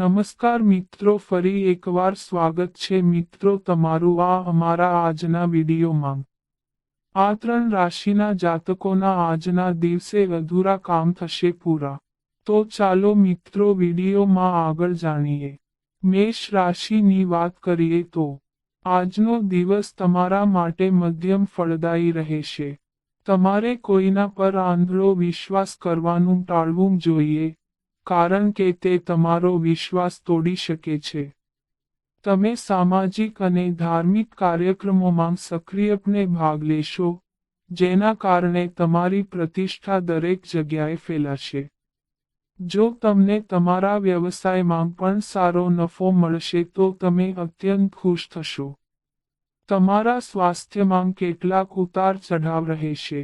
નમસ્કાર મિત્રો, ફરી એકવાર સ્વાગત છે મિત્રો તમારું આ અમારા આજના વિડીયોમાં. આ ત્રણ રાશિના જાતકોના આજના દિવસે અધૂરા કામ થશે પૂરા. તો ચાલો મિત્રો વિડીયોમાં આગળ જાણીએ. મેષ રાશિની વાત કરીએ તો, આજનો દિવસ તમારા માટે મધ્યમ ફળદાયી રહેશે. તમારે કોઈના પર આંધળો વિશ્વાસ કરવાનું ટાળવું જોઈએ. કારણ કે તે તમારો વિશ્વાસ તોડી શકે છે. તમે સામાજિક અને ધાર્મિક કાર્યક્રમોમાં સક્રિયપણે ભાગ લેશો, જેના કારણે તમારી પ્રતિષ્ઠા દરેક જગ્યાએ ફેલાશે. જો તમને તમારા વ્યવસાયમાં પણ સારો નફો મળશે તો તમે અત્યંત ખુશ થશો. તમારા સ્વાસ્થ્યમાં કેટલાક ઉતાર ચઢાવ રહેશે.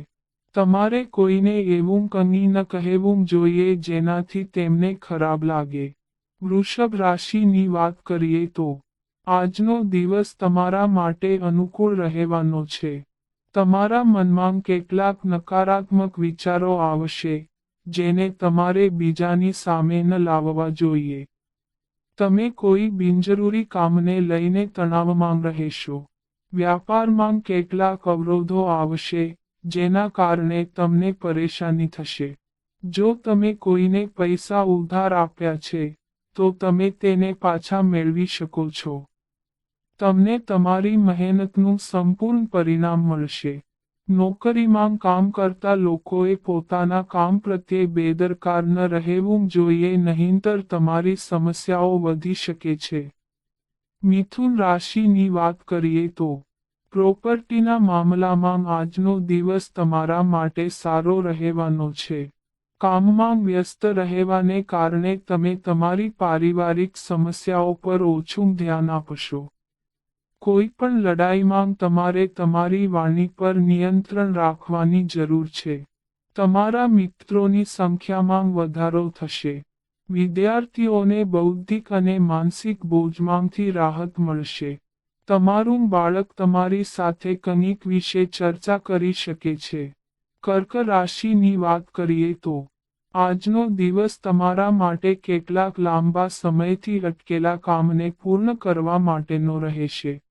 તમારે કોઈને એવું કંઈ ન કહેવું જોઈએ જેનાથી તેમને ખરાબ લાગે. વૃષભ રાશિની વાત કરીએ તો, આજનો દિવસ તમારા માટે અનુકૂળ રહેવાનો છે. તમારા મનમાં કેટલાક નકારાત્મક વિચારો આવશે, જેને તમારે બીજાની સામે ન લાવવા જોઈએ. તમે કોઈ બિનજરૂરી કામને લઈને તણાવમાં રહેશો. વ્યાપારમાં કેટલાક અવરોધો આવશે જેના કારણે તમને પરેશાની થશે. જો તમે કોઈને પૈસા ઉધાર આપ્યા છે, તો તમે તેને પાછા મેળવી શકો છો. તમને તમારી મહેનતનું સંપૂર્ણ પરિણામ મળશે. નોકરીમાં કામ કરતા લોકોએ પોતાના કામ પ્રત્યે બેદરકાર ન રહેવું જોઈએ, નહીંતર તમારી સમસ્યાઓ વધી શકે છે. મિથુન રાશિની વાત કરીએ તો પ્રોપર્ટીના મામલામાં આજનો દિવસ તમારા માટે સારો રહેવાનો છે. કામમાં વ્યસ્ત રહેવાને કારણે તમે તમારી પારિવારિક સમસ્યાઓ પર ઓછું ધ્યાન આપશો. કોઈ પણ લડાઈમાં તમારે તમારી વાણી પર નિયંત્રણ રાખવાની જરૂર છે. તમારા મિત્રોની સંખ્યામાં વધારો થશે. વિદ્યાર્થીઓને બૌદ્ધિક અને માનસિક બોજમાંથી રાહત મળશે. તમારું બાળક તમારી સાથે કંઈક વિશે ચર્ચા કરી શકે છે. કર્ક રાશિની વાત કરીએ તો, આજનો દિવસ તમારા માટે કેટલાક લાંબા સમયથી અટકેલા કામને પૂર્ણ કરવા માટેનો રહેશે.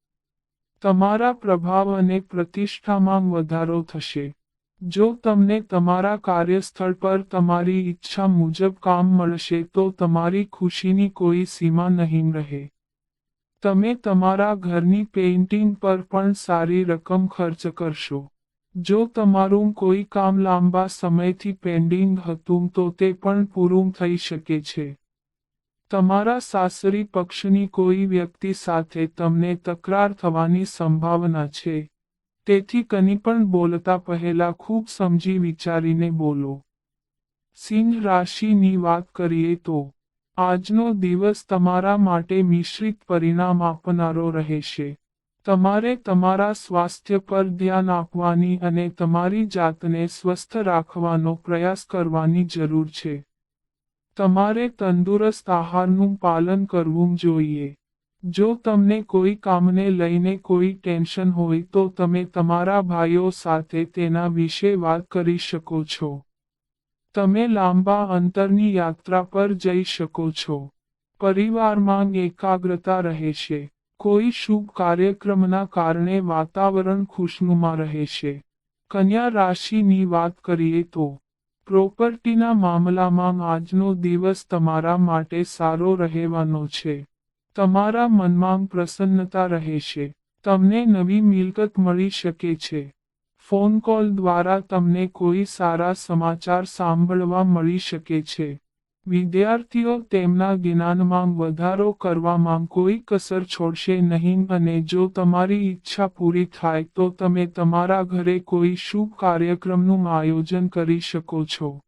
તમારા પ્રભાવ અને પ્રતિષ્ઠામાં વધારો થશે. જો તમને તમારા કાર્યસ્થળ પર તમારી ઈચ્છા મુજબ કામ મળશે તો તમારી ખુશીની કોઈ સીમા નહીં રહે. તમે તમારા ઘરની પેઇન્ટિંગ પર પણ સારી રકમ ખર્ચ કરશો. જો તમારું કોઈ કામ લાંબા સમયથી પેન્ડિંગ હતું તો તે પણ પૂરું થઈ શકે છે. તમારા સાસરી પક્ષની કોઈ વ્યક્તિ સાથે તમને તકરાર થવાની સંભાવના છે. તેથી કની પણ બોલતા પહેલા ખૂબ સમજી વિચારીને બોલો. સિંહ રાશિની વાત કરીએ તો આજનો દિવસ તમારા માટે મિશ્રિત પરિણામ આપનારો રહેશે. તમારે તમારા સ્વાસ્થ્ય પર ધ્યાન આપવાની અને તમારી જાતને સ્વસ્થ રાખવાનો પ્રયાસ કરવાની જરૂર છે. તમારે તંદુરસ્ત આહારનું પાલન કરવું જોઈએ. જો તમને કોઈ કામને લઈને કોઈ ટેન્શન હોય તો તમે તમારા ભાઈઓ સાથે તેના વિશે વાત કરી શકો છો. તમે લાંબા અંતરની યાત્રા પર જઈ શકો છો. પરિવારમાં એકાગ્રતા રહેશે. કોઈ શુભ કાર્યક્રમના કારણે વાતાવરણ ખુશનુમા રહેશે. કન્યા રાશિની વાત કરીએ તો, પ્રોપર્ટીના મામલામાં આજનો દિવસ તમારા માટે સારો રહેવાનો છે. તમારા મનમાં પ્રસન્નતા રહેશે. તમને નવી મિલકત મળી શકે છે. ફોન કોલ દ્વારા તમને કોઈ સારા સમાચાર સાંભળવા મળી શકે છે. વિદ્યાર્થીઓ તેમના જ્ઞાનમાં વધારો કરવામાં કોઈ કસર છોડશે નહીં અને જો તમારી ઈચ્છા પૂરી થાય તો તમે તમારા ઘરે કોઈ શુભ કાર્યક્રમનું આયોજન કરી શકો છો.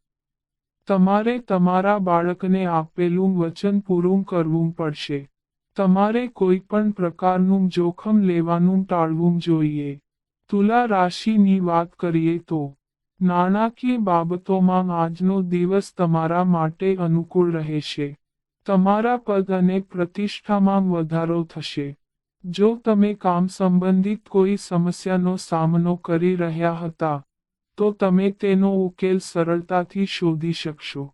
તમારે તમારા બાળકને આપેલું વચન પૂરું કરવું પડશે. તમારે કોઈ પણ પ્રકારનું જોખમ લેવાનું ટાળવું જોઈએ. તુલા રાશિની વાત કરીએ તો નાણાકીય બાબતોમાં આજનો દિવસ તમારા માટે અનુકૂળ રહેશે. તમારા પદ અને પ્રતિષ્ઠામાં વધારો થશે. જો તમે કામ સંબંધિત કોઈ સમસ્યાનો સામનો કરી રહ્યા હતા, તો તમે તેનો ઉકેલ સરળતાથી શોધી શકશો.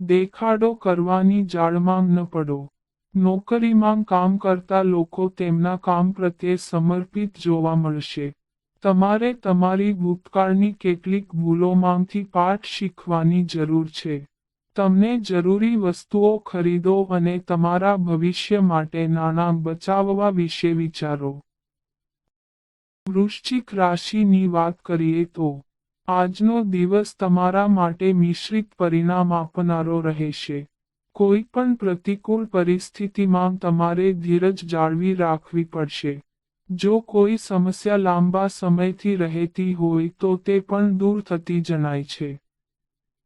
દેખાડો કરવાની જાળમાં ન પડો. નોકરીમાં કામ કરતા લોકો તેમના કામ પ્રત્યે સમર્પિત જોવા મળશે. તમારે તમારી ભૂતકાળની કેટલીક ભૂલોમાંથી પાઠ શીખવાની જરૂર છે. તમને જરૂરી વસ્તુઓ ખરીદો અને તમારા ભવિષ્ય માટે નાણાં બચાવવા વિશે વિચારો. વૃશ્ચિક રાશિની વાત કરીએ તો, આજનો દિવસ તમારા માટે મિશ્રિત પરિણામ આપનારો રહેશે. કોઈ પણ પ્રતિકૂળ પરિસ્થિતિમાં તમારે ધીરજ જાળવી રાખવી પડશે. જો કોઈ સમસ્યા લાંબા સમયથી રહેતી હોય તો તે પણ દૂર થતી જણાય છે.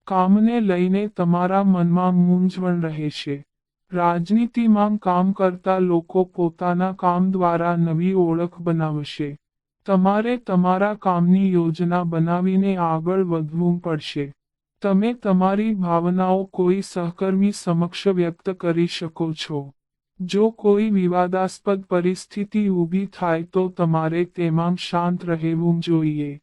કામને લઈને તમારા મનમાં મૂંઝવણ રહેશે રાજનીતિમાં કામ કરતા લોકો પોતાના કામ દ્વારા નવી ઓળખ બનાવશે. તમારે તમારા કામની યોજના બનાવીને આગળ વધવું પડશે. તમે તમારી ભાવનાઓ કોઈ સહકર્મી સમક્ષ વ્યક્ત કરી શકો છો. જો કોઈ વિવાદાસ્પદ પરિસ્થિતિ ઊભી થાય તો તમારે તેમાં શાંત રહેવું જોઈએ.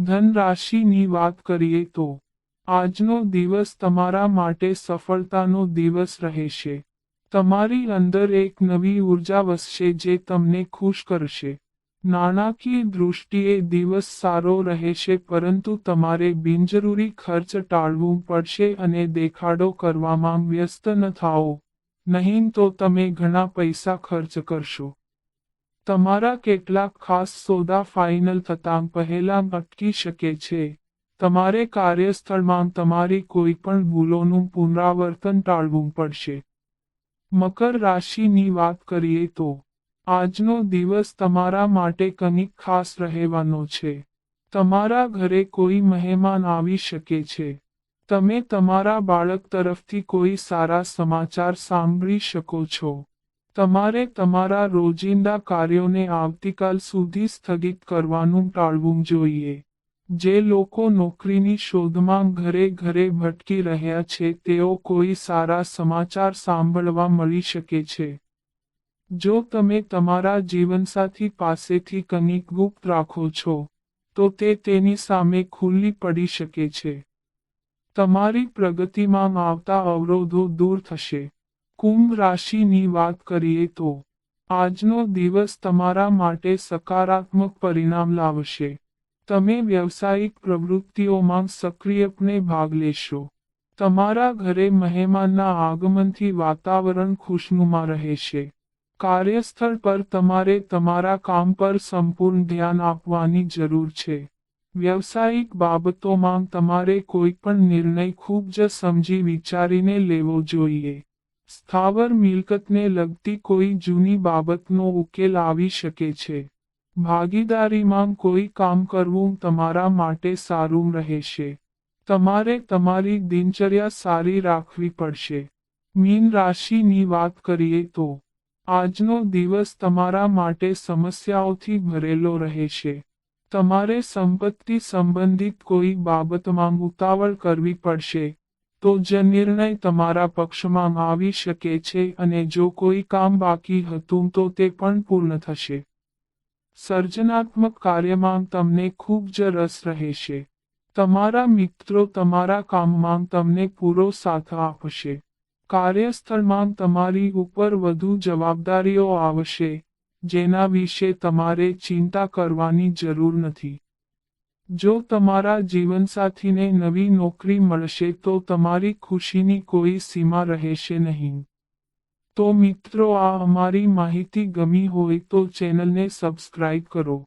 ધનરાશિની વાત કરીએ તો, આજનો દિવસ તમારા માટે સફળતાનો દિવસ રહેશે. તમારી અંદર એક નવી ઊર્જા વસશે જે તમને ખુશ કરશે. નાણાકીય દૃષ્ટિએ દિવસ સારો રહેશે પરંતુ તમારે બિનજરૂરી ખર્ચ ટાળવું પડશે અને દેખાડો કરવામાં વ્યસ્ત ન થાઓ. નહીં તો તમે ઘણા પૈસા ખર્ચ કરશો. તમારા કેટલાક ખાસ સોદા ફાઇનલ થતાં પહેલાં અટકી શકે છે. તમારે કાર્યસ્થળમાં તમારી કોઈ પણ ભૂલોનું પુનરાવર્તન ટાળવું પડશે. મકર રાશિની વાત કરીએ તો, આજનો દિવસ તમારા માટે કંઈક ખાસ રહેવાનો છે. તમારા ઘરે કોઈ મહેમાન આવી શકે છે. તમે તમારા બાળક તરફથી કોઈ સારા સમાચાર સાંભળી શકો છો. તમારે તમારા રોજિંદા કાર્યોને આવતીકાલ સુધી સ્થગિત કરવાનું ટાળવું જોઈએ. જે લોકો નોકરીની શોધમાં ઘરે ઘરે ભટકી રહ્યા છે, તેઓ કોઈ સારા સમાચાર સાંભળવા મળી શકે છે. જો તમે તમારા જીવનસાથી પાસેથી કંઈક ગુપ્ત રાખો છો, તો તે તેની સામે ખુલ્લી પડી શકે છે. તમારી પ્રગતિમાં આવતા અવરોધો દૂર થશે. કુંભ રાશિની વાત કરીએ તો, આજનો દિવસ તમારા માટે સકારાત્મક પરિણામ લાવશે. તમે વ્યવસાયિક પ્રવૃત્તિઓમાં સક્રિયપણે ભાગ લેશો. તમારા ઘરે મહેમાનના આગમનથી વાતાવરણ ખુશનુમા રહેશે. કાર્યસ્થળ પર તમારે તમારા કામ પર સંપૂર્ણ ધ્યાન આપવાની જરૂર છે. વ્યવસાયિક બાબતોમાં તમારે કોઈ પણ નિર્ણય ખૂબ જ સમજી વિચારીને લેવો જોઈએ. સ્થાવર મિલકતને લગતી કોઈ જૂની બાબતનો ઉકેલ આવી શકે છે. ભાગીદારીમાં કોઈ કામ કરવું તમારા માટે સારું રહેશે. તમારે તમારી દિનચર્યા સારી રાખવી પડશે. મીન રાશિની વાત કરીએ તો, આજનો દિવસ તમારા માટે સમસ્યાઓથી ભરેલો રહેશે. તમારે સંપત્તિ સંબંધિત કોઈ બાબતમાં ઉતાવળ કરવી પડશે, તો જ નિર્ણય તમારા પક્ષમાં આવી શકે છે અને જો કોઈ કામ બાકી હતું તો તે પણ પૂર્ણ થશે. સર્જનાત્મક કાર્યમાં તમને ખૂબ જ રસ રહેશે. તમારા મિત્રો તમારા કામમાં તમને પૂરો સાથ આપશે. કાર્યસ્થળમાં તમારી ઉપર વધુ જવાબદારીઓ આવશે. જેના વિશે તમારે ચિંતા કરવાની જરૂર નથી. જો તમારા જીવનસાથીને નવી નોકરી મળશે તો તમારી ખુશીની કોઈ સીમા રહેશે નહીં. તો મિત્રો, આ અમારી માહિતી ગમી હોય તો ચેનલને સબસ્ક્રાઇબ કરો.